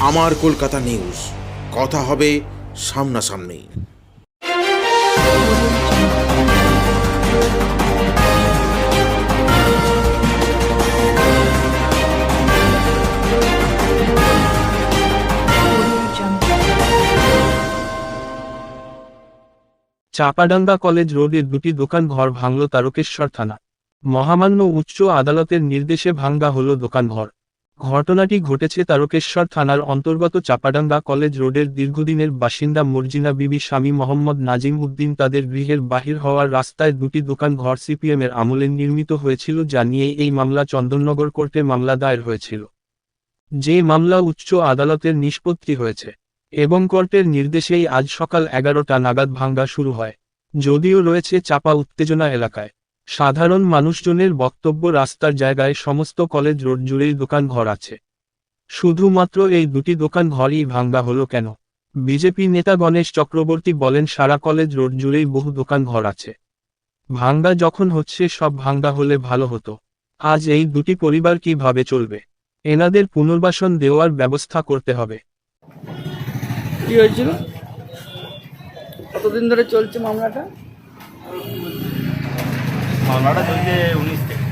আমার কলকাতা নিউজ। কথা হবে সামনাসামনি। চাপাডাঙ্গা কলেজ রোডের দুটি দোকান ঘর ভাঙল তারকেশ্বর থানা। মহামান্য উচ্চ আদালতের নির্দেশে ভাঙ্গা হলো দোকানঘর। ঘটনাটি ঘটেছে তারকেশ্বর থানার অন্তর্গত চাপাডাঙ্গা কলেজ রোডের দীর্ঘদিনের বাসিন্দা মর্জিনা বিবি, স্বামী মোহাম্মদ নাজিম উদ্দিন তাদের গৃহের বাহির হওয়ার রাস্তায় দুটি দোকান ঘর সিপিএমের আমলে নির্মিত হয়েছিল, যা নিয়ে এই মামলা চন্দননগর কোর্টে মামলা দায়ের হয়েছিল। যে মামলা উচ্চ আদালতের নিষ্পত্তি হয়েছে এবং কোর্টের নির্দেশেই আজ সকাল এগারোটা নাগাদ ভাঙ্গা শুরু হয়। যদিও রয়েছে চাপা উত্তেজনা এলাকায় সাধারণ মানুষজনের বক্তব্য রাস্তার জায়গায় সমস্ত কলেজ রোড জুড়েই দোকান ঘর আছে। শুধুমাত্র এই দুটি দোকান ঘরই ভাঙ্গা হলো কেন? বিজেপি নেতা গণেশ চক্রবর্তী বলেন, সারা কলেজ রোড জুড়েই বহু দোকান ঘর আছে। ভাঙ্গা যখন হচ্ছে, সব ভাঙ্গা হলে ভালো হতো। আজ এই দুটি পরিবার কীভাবে চলবে? এনাদের পুনর্বাসন দেওয়ার ব্যবস্থা করতে হবে। কি হয়েছিল? কতদিন ধরে চলছে মামলাটা? মামলাটা চলছে উনিশ থেকে।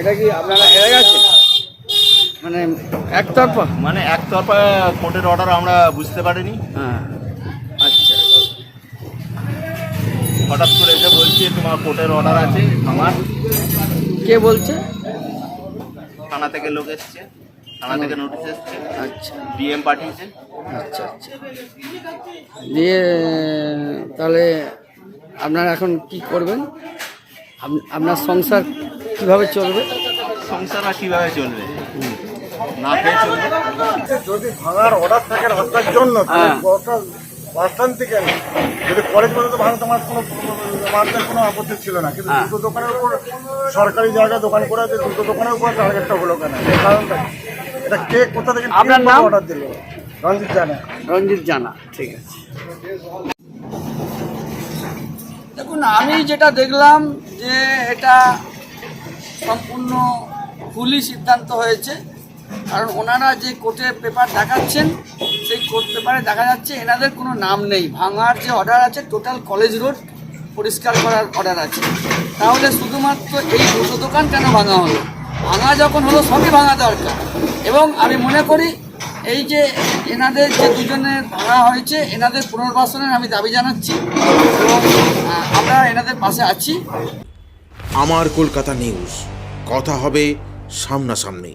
এটা কি আপনারা হেরে গেছে মানে একতরফা? মানে একতরফা কোর্টের অর্ডার আমরা বুঝতে পারিনি। হ্যাঁ। আচ্ছা। হঠাৎ করে এসে বলছি তোমার কোর্টের অর্ডার আছে আমার। কে বলছে? থানা থেকে লোক এসছে। থানা থেকে নোটিশ এসছে। আচ্ছা। ডিএম পাঠিয়েছে। আচ্ছা আচ্ছা। দিয়ে তাহলে আপনারা এখন কি করবেন? আপনার সংসার কীভাবে চলবে? সংসার আর কীভাবে চলবে? না খেয়ে চলবে? যদি ভাঙার অর্ডার থাকে রাস্তার জন্য হ্যাঁ। থেকে। যদি কলেজ পর্যন্ত ভাঙা তোমার কোনো কোনো আপত্তি ছিল না কিন্তু হ্যাঁ। দুটো দোকানের উপর সরকারি জায়গায় দোকান করে আছে দুটো দোকানের উপর টার্গেটটা হলো কেন? এই কারণটা এটা কে কোথা থেকে আপনার নাম? অর্ডার দিল? রঞ্জিত জানে। রঞ্জিত জানা ঠিক আছে। আমি যেটা দেখলাম যে এটা সম্পূর্ণ ভুলই সিদ্ধান্ত হয়েছে। কারণ ওনারা যে কোর্টে পেপার দেখাচ্ছেন, সেই কোর্ট পেপারে দেখা যাচ্ছে এনাদের কোনো নাম নেই। ভাঙার যে অর্ডার আছে টোটাল কলেজ রোড পরিষ্কার করার অর্ডার আছে। তাহলে শুধুমাত্র এই দুটো দোকান কেন ভাঙা হলো? ভাঙা যখন হলো, সবই ভাঙা দরকার। এবং আমি মনে করি এই যে এনাদের যে দুজনে ধরা হয়েছে, এনাদের পুনর্বাসনের আমি দাবি জানাচ্ছি। এবং আমরা এনাদের পাশে আছি। আমার কলকাতা নিউজ। কথা হবে সামনাসামনি।